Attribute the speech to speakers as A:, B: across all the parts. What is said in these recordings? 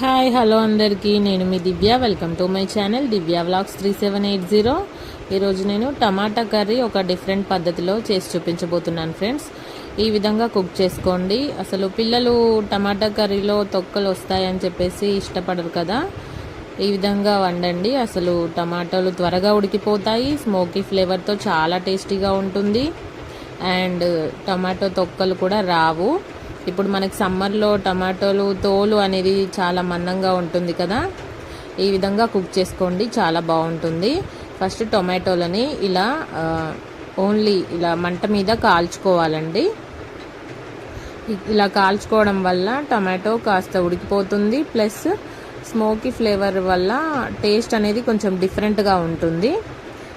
A: Hi hello అందరికీ. నేను మీ Divya. Welcome to my channel Divya vlogs three seven eight zero ఈరోజు నేను టమాటా curry ఒక డిఫరెంట్ పద్ధతిలో చేసి చూపించబోతున్నాను ఫ్రెండ్స్ ఈ విధంగా కుక్ చేసుకోండి. అసలు పిల్లలు టమాటా కర్రీలో తొక్కలు వస్తాయని చెప్పేసి ఇష్టపడరు కదా. ఈ విధంగా వండండి. అసలు టమాటాలు త్వరగా ఉడికిపోతాయి. స్మోకీ ఫ్లేవర్తో చాలా టేస్టీగా ఉంటుంది. అండ్ టమాటో తొక్కలు కూడా రావు. ఇప్పుడు మనకి సమ్మర్లో టమాటోలు తోలు అనేది చాలా మందంగా ఉంటుంది కదా. ఈ విధంగా కుక్ చేసుకోండి చాలా బాగుంటుంది. ఫస్ట్ టొమాటోలని ఇలా ఓన్లీ ఇలా మంట మీద కాల్చుకోవాలండి. ఇలా కాల్చుకోవడం వల్ల టమాటో కాస్త ఉడికిపోతుంది ప్లస్ స్మోకీ ఫ్లేవర్ వల్ల టేస్ట్ అనేది కొంచెం డిఫరెంట్గా ఉంటుంది.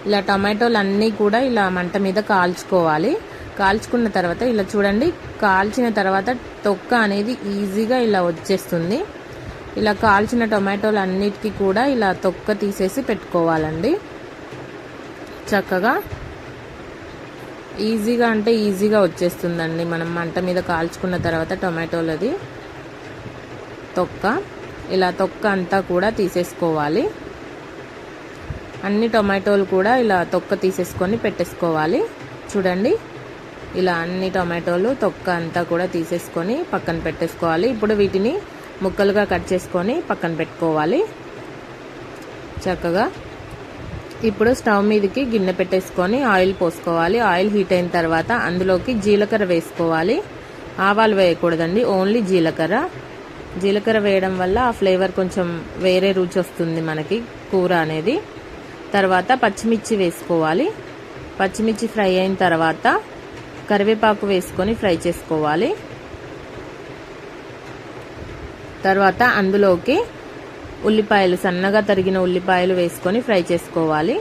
A: ఇలా టమాటోలు అన్నీ కూడా ఇలా మంట మీద కాల్చుకోవాలి. కాల్చుకున్న తర్వాత ఇలా చూడండి కాల్చిన తర్వాత తొక్క అనేది ఈజీగా ఇలా వచ్చేస్తుంది. ఇలా కాల్చిన టొమాటోలు అన్నిటికీ కూడా ఇలా తొక్క తీసేసి పెట్టుకోవాలండి. చక్కగా ఈజీగా అంటే ఈజీగా వచ్చేస్తుందండి. మనం మంట మీద కాల్చుకున్న తర్వాత టొమాటోలది తొక్క ఇలా తొక్క అంతా కూడా తీసేసుకోవాలి. అన్ని టొమాటోలు కూడా ఇలా తొక్క తీసేసుకొని పెట్టేసుకోవాలి. చూడండి ఇలా అన్ని టొమాటోలు తొక్క అంతా కూడా తీసేసుకొని పక్కన పెట్టేసుకోవాలి. ఇప్పుడు వీటిని ముక్కలుగా కట్ చేసుకొని పక్కన పెట్టుకోవాలి. చక్కగా ఇప్పుడు స్టవ్ మీదకి గిన్నె పెట్టేసుకొని ఆయిల్ పోసుకోవాలి. ఆయిల్ హీట్ అయిన తర్వాత అందులోకి జీలకర్ర వేసుకోవాలి. ఆవాలు వేయకూడదండి ఓన్లీ జీలకర్ర. జీలకర్ర వేయడం వల్ల ఆ ఫ్లేవర్ కొంచెం వేరే రుచి వస్తుంది మనకి కూర అనేది. తర్వాత పచ్చిమిర్చి వేసుకోవాలి. పచ్చిమిర్చి ఫ్రై అయిన తర్వాత కరివేపాకు వేసుకొని ఫ్రై చేసుకోవాలి. తర్వాత అందులోకి ఉల్లిపాయలు సన్నగా తరిగిన ఉల్లిపాయలు వేసుకొని ఫ్రై చేసుకోవాలి.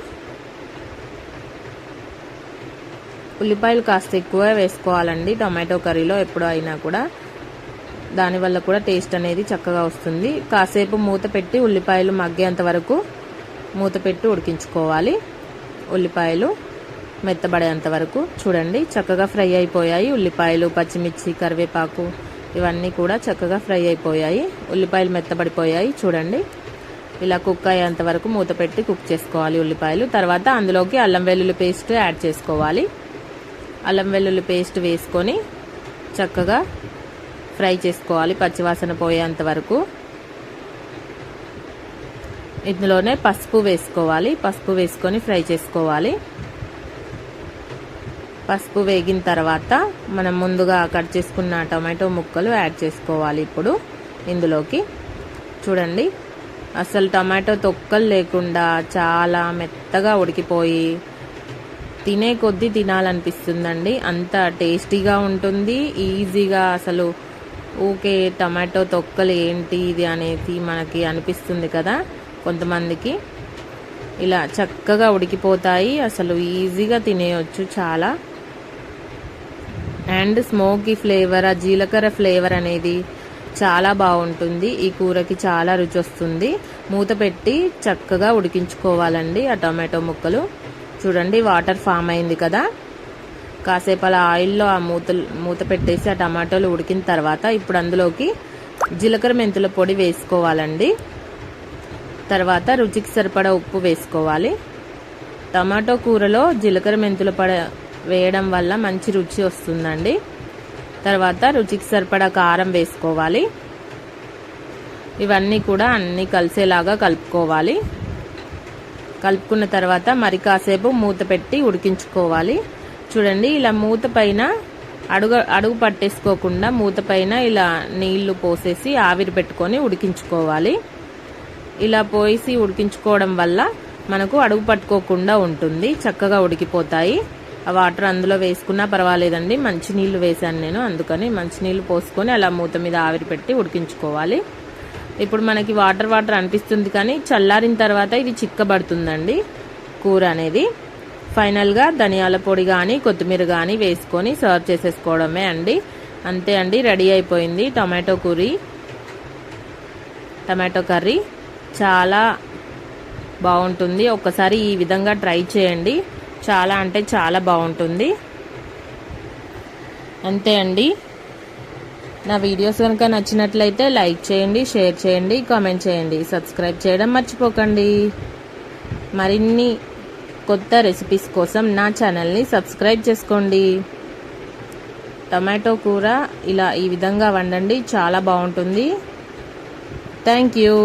A: ఉల్లిపాయలు కాస్త ఎక్కువ వేసుకోవాలండి. టొమాటో కర్రీలో ఎప్పుడు అయినా కూడా. దానివల్ల కూడా టేస్ట్ అనేది చక్కగా వస్తుంది. కాసేపు మూత పెట్టి ఉల్లిపాయలు మగ్గేంత వరకు మూత పెట్టి ఉడికించుకోవాలి. ఉల్లిపాయలు మెత్తబడేంత వరకు చూడండి. చక్కగా ఫ్రై అయిపోయాయి. ఉల్లిపాయలు పచ్చిమిర్చి కరివేపాకు ఇవన్నీ కూడా చక్కగా ఫ్రై అయిపోయాయి. ఉల్లిపాయలు మెత్తబడిపోయాయి. చూడండి. ఇలా కుక్ అయ్యేంత వరకు మూత పెట్టి కుక్ చేసుకోవాలి ఉల్లిపాయలు. తర్వాత అందులోకి అల్లం వెల్లుల్లి పేస్ట్ యాడ్ చేసుకోవాలి. అల్లం వెల్లుల్లి పేస్ట్ వేసుకొని చక్కగా ఫ్రై చేసుకోవాలి పచ్చివాసన పోయేంత వరకు. ఇందులోనే పసుపు వేసుకోవాలి. పసుపు వేసుకొని ఫ్రై చేసుకోవాలి. పసుపు వేగిన తర్వాత మనం ముందుగా కట్ చేసుకున్న టమాటో ముక్కలు యాడ్ చేసుకోవాలి ఇప్పుడు ఇందులోకి. చూడండి అసలు టమాటో తొక్కలు లేకుండా చాలా మెత్తగా ఉడికిపోయి తినే కొద్దీ తినాలనిపిస్తుందండి. అంత టేస్టీగా ఉంటుంది ఈజీగా అసలు ఊకే టమాటో తొక్కలు ఏంటి ఇది అనేది మనకి అనిపిస్తుంది కదా కొంతమందికి. ఇలా చక్కగా ఉడికిపోతాయి అసలు ఈజీగా తినేయొచ్చు చాలా. అండ్ స్మోకీ ఫ్లేవర్ ఆ జీలకర్ర ఫ్లేవర్ అనేది చాలా బాగుంటుంది. ఈ కూరకి చాలా రుచి వస్తుంది. మూత పెట్టి చక్కగా ఉడికించుకోవాలండి ఆ టమాటో ముక్కలు. చూడండి వాటర్ ఫామ్ అయింది కదా. కాసేపు అలా ఆయిల్లో ఆ మూత మూత పెట్టేసి ఆ టమాటోలు ఉడికిన తర్వాత ఇప్పుడు అందులోకి జీలకర్ర మెంతుల పొడి వేసుకోవాలండి. తర్వాత రుచికి సరిపడా ఉప్పు వేసుకోవాలి. టమాటో కూరలో జీలకర్ర మెంతుల పడ వేయడం వల్ల మంచి రుచి వస్తుందండి. తర్వాత రుచికి సరిపడా కారం వేసుకోవాలి. ఇవన్నీ కూడా అన్నీ కలిసేలాగా కలుపుకోవాలి. కలుపుకున్న తర్వాత మరి కాసేపు మూత పెట్టి ఉడికించుకోవాలి. చూడండి ఇలా మూత పైన అడుగు అడుగు పట్టేసుకోకుండా మూత పైన ఇలా నీళ్ళు పోసేసి ఆవిరి పెట్టుకొని ఉడికించుకోవాలి. ఇలా పోసి ఉడికించుకోవడం వల్ల మనకు అడుగు పట్టుకోకుండా ఉంటుంది చక్కగా ఉడికిపోతాయి. వాటర్ అందులో వేసుకున్నా పర్వాలేదండి. మంచినీళ్ళు వేసాను నేను అందుకని మంచినీళ్ళు పోసుకొని అలా మూత మీద ఆవిరి పెట్టి ఉడికించుకోవాలి. ఇప్పుడు మనకి వాటర్ వాటర్ అనిపిస్తుంది కానీ చల్లారిన తర్వాత ఇది చిక్కబడుతుందండి కూర అనేది. ఫైనల్గా ధనియాల పొడి కానీ కొత్తిమీర కానీ వేసుకొని సర్వ్ చేసేసుకోవడమే అండి. అంతే అండి రెడీ అయిపోయింది టమాటో కూరి. టమాటో కర్రీ చాలా బాగుంటుంది. ఒకసారి ఈ విధంగా ట్రై చేయండి. చాలా అంటే చాలా బాగుంటుంది. అంతే అండి. నా వీడియోస్ కనుక నచ్చినట్లయితే లైక్ చేయండి షేర్ చేయండి కామెంట్ చేయండి. సబ్స్క్రైబ్ చేయడం మర్చిపోకండి. మరిన్ని కొత్త రెసిపీస్ కోసం నా ఛానల్ని సబ్స్క్రైబ్ చేసుకోండి. టమాటో కూర ఇలా ఈ విధంగా వండండి. చాలా బాగుంటుంది. Thank you.